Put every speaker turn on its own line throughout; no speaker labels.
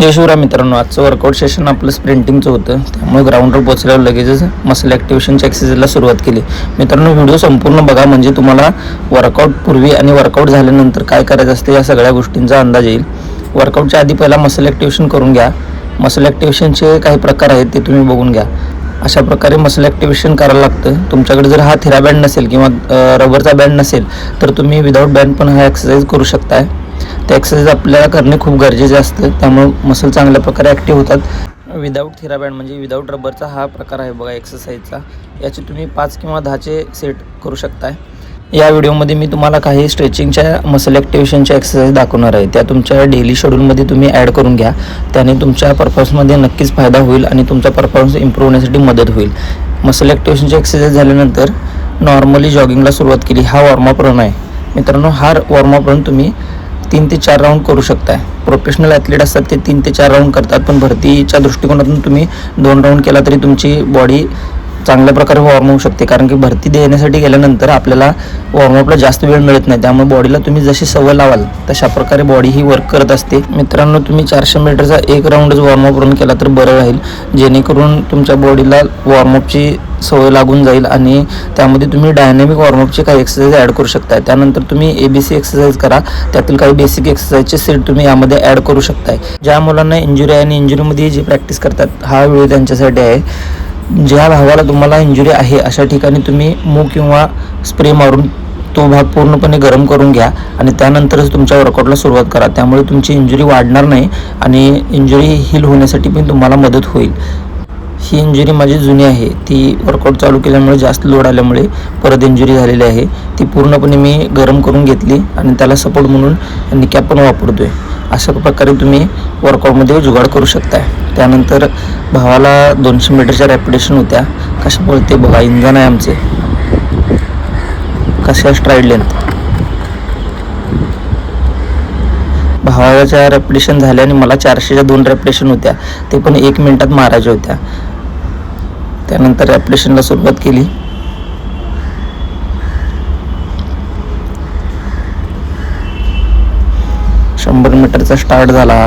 जय शिवराय मित्रांनो आजचं workout session आपलं स्प्रिंटिंगचं होतं. त्यामुळे ग्राउंडवर पोचल्यावर लगेचच मसल ॲक्टिवेशनच्या एक्सरसाइजला सुरुवात केली. मित्रांनो व्हिडिओ संपूर्ण बघा म्हणजे तुम्हाला वर्कआउट पूर्वी आणि वर्कआउट झाल्यानंतर काय करायचं असते या सगळ्या गोष्टींचा अंदाज येईल. वर्कआउटच्या आधी पहिला मसल ॲक्टिवेशन करून घ्या. मसल ॲक्टिवेशनचे काही प्रकार आहेत ते तुम्ही बघून घ्या. अशा प्रकारे मसल ॲक्टिवेशन करायला लागतं. तुमच्याकडे जर हा थिरा बँड नसेल किंवा रबरचा बँड नसेल तर तुम्ही विदाऊट बँड पण हा एक्सरसाइज करू शकताय. ते एक्सरसाइज आपल्याला करणे खूप गरजेचे असतं. त्यामुळे मसल चांगल्या प्रकारे ॲक्टिव्ह होतात. विदाऊट थिराबँड म्हणजे विदाऊट रबरचा हा प्रकार आहे बघा एक्सरसाइजचा याचे तुम्ही पाच किंवा दहाचे सेट करू शकताय. या व्हिडिओमध्ये मी तुम्हाला काही स्ट्रेचिंगच्या मसल ॲक्टिवेशनच्या एक्सरसाइज दाखवणार आहे. त्या तुमच्या डेली शेड्यूलमध्ये तुम्ही ॲड करून घ्या. त्याने तुमच्या परफॉर्मन्समध्ये नक्कीच फायदा होईल आणि तुमचा परफॉर्मन्स इम्प्रूव्ह होण्यासाठी मदत होईल. मसल ॲक्टिवेशनची एक्सरसाइज झाल्यानंतर नॉर्मली जॉगिंगला सुरुवात केली. हा वॉर्मअप रन आहे. मित्रांनो हा वॉर्मअप रन तुम्ही तीन ते चार राऊंड करू शकताय. प्रोफेशनल ॲथलीट असतात ते तीन ते चार राऊंड करतात पण भरतीच्या दृष्टिकोनातून तुम्ही दोन राऊंड केला तरी तुमची बॉडी चांगल्या प्रकारे वॉर्म होऊ शकते. कारण की भरती देण्यासाठी गेल्यानंतर आपल्याला वॉर्मअपला जास्त वेळ मिळत नाही. त्यामुळे बॉडीला तुम्ही जशी सवय लावाल तशा प्रकारे बॉडी ही वर्क करत असते. मित्रांनो तुम्ही चारशे मीटरचा एक राऊंडच वॉर्मअप रन केला तर बरं राहील. जेणेकरून तुमच्या बॉडीला वॉर्मअपची सवय लागून जाईल आणि त्यामध्ये तुम्ही डायनॅमिक वॉर्मअपचे काही एक्सरसाइज ॲड करू शकताय त्यानंतर तुम्ही ए बी सी एक्सरसाइज करा. त्यातील काही बेसिक एक्सरसाइजचे सेट तुम्ही यामध्ये ॲड करू शकताय. ज्या मुलांना इंजुरी आहे आणि इंजुरीमध्ये जे प्रॅक्टिस करतात हा व्हिडिओ त्यांच्यासाठी आहे. ज्या भागाला तुम्हाला इंजुरी आहे अशा ठिकाणी तुम्ही मूग किंवा स्प्रे मारून तो भाग पूर्णपणे गरम करून घ्या आणि त्यानंतरच तुमच्या वर्कआउटला सुरुवात करा. त्यामुळे तुमची इंजुरी वाढणार नाही आणि इंजुरी हील होण्यासाठी पण तुम्हाला मदत होईल. ही इंजुरी माझी जुनी आहे. ती वर्कआउट चालू केल्यामुळे जास्त लोड आल्यामुळे परत इंजुरी झालेली आहे. ती पूर्णपणे मी गरम करून घेतली आणि त्याला सपोर्ट म्हणून निकॅप पण वापरतो आहे अशा प्रकारे तुम्ही वर्कआउटमध्ये जुगाड करू शकताय. त्यानंतर भावाला दोनशे मीटरच्या रॅपिडेशन होत्या. कशा बोलते बघा इंजन आहे आमचे. कशा स्ट्राईड लेंथ भावाच्या रॅपिडेशन झाल्या आणि मला चारशेच्या दोन रॅपिडेशन होत्या. ते पण एक मिनिटात मारायच्या होत्या. त्यानंतर रॅपिडेशनला सुरुवात केली. शंभर मीटरचा स्टार्ट झाला.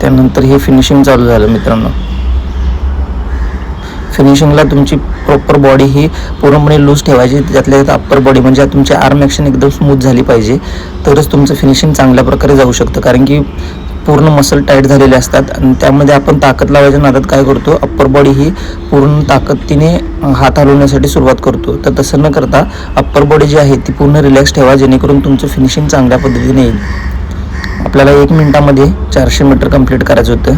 त्यानंतर हे फिनिशिंग चालू झालं मित्रांनो. फिनिशिंगला तुमची प्रॉपर बॉडी ही पूर्णपणे लूज ठेवायची. त्यातल्या त्यात अप्पर बॉडी म्हणजे तुमची आर्म ॲक्शन एकदम स्मूथ झाली पाहिजे. तरच तुमचं फिनिशिंग चांगल्या प्रकारे जाऊ शकतं. कारण की पूर्ण मसल टाईट झालेले असतात. आणि त्यामध्ये आपण ताकद लावायच्या नादात काय करतो? अप्पर बॉडी ही पूर्ण ताकदीने हात हलवण्यासाठी सुरुवात करतो. तर तसं न करता अप्पर बॉडी जी आहे ती पूर्ण रिलॅक्स ठेवा जेणेकरून तुमचं फिनिशिंग चांगल्या पद्धतीने येईल. आपल्याला एक मिनटामध्ये चारशे मीटर कंप्लीट करायचं होतं.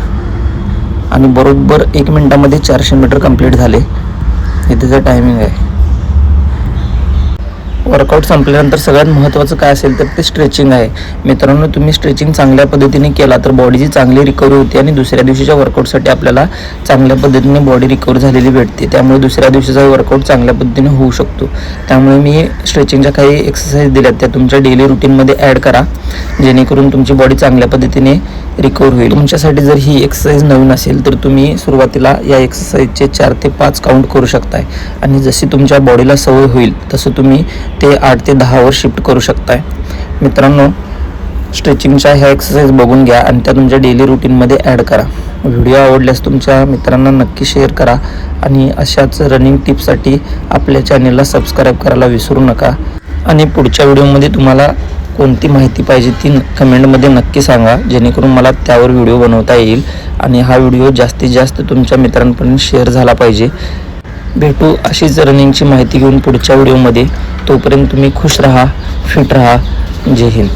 आणि बरोबर एक मिनटामध्ये चारशे मीटर कंप्लीट झाले. हे त्याचं टायमिंग आहे. वर्कआउट संपल्यानंतर सगळ्यात महत्त्वाचं काय असेल तर ते स्ट्रेचिंग आहे. मित्रांनो तुम्ही स्ट्रेचिंग चांगल्या पद्धतीने केला तर बॉडीची चांगली रिकव्हरी होते आणि दुसऱ्या दिवशीच्या वर्कआउटसाठी आपल्याला चांगल्या पद्धतीने बॉडी रिकवर झालेली भेटते. त्यामुळे दुसऱ्या दिवशीचा वर्कआउट चांगल्या पद्धतीने होऊ शकतो. त्यामुळे मी स्ट्रेचिंगच्या काही एक्सरसाइज दिल्यात त्या तुमच्या डेली रुटीनमध्ये ॲड करा. जेणेकरून तुमची बॉडी चांगल्या पद्धतीने रिकवर होईल. तुमच्यासाठी जर ही एक्सरसाइज नवीन असेल तर तुम्ही सुरुवातीला या एक्सरसाइजचे चार ते पाच काउंट करू शकताय. आणि जशी तुमच्या बॉडीला सवय होईल तसं तुम्ही ते आठ ते दहावर शिफ्ट करू शकताय. मित्रांनो स्ट्रेचिंगच्या ह्या एक्सरसाइज बघून घ्या आणि त्या तुमच्या डेली रुटीनमध्ये ॲड करा. व्हिडिओ आवडल्यास तुमच्या मित्रांना नक्की शेअर करा आणि अशाच रनिंग टिप्ससाठी आपल्या चॅनेलला सबस्क्राईब करायला विसरू नका. आणि पुढच्या व्हिडिओमध्ये तुम्हाला कोणती माहिती पाहिजे ती कमेंटमध्ये नक्की सांगा. जेणेकरून मला त्यावर व्हिडिओ बनवता येईल आणि हा व्हिडिओ जास्तीत जास्त तुमच्या मित्रांपर्यंत शेअर झाला पाहिजे. भेटू अशीच रनिंगची माहिती घेऊन पुढच्या व्हिडिओमध्ये. तोपर्यंत तुम्ही खुश राहा फिट राहा. जय हिंद.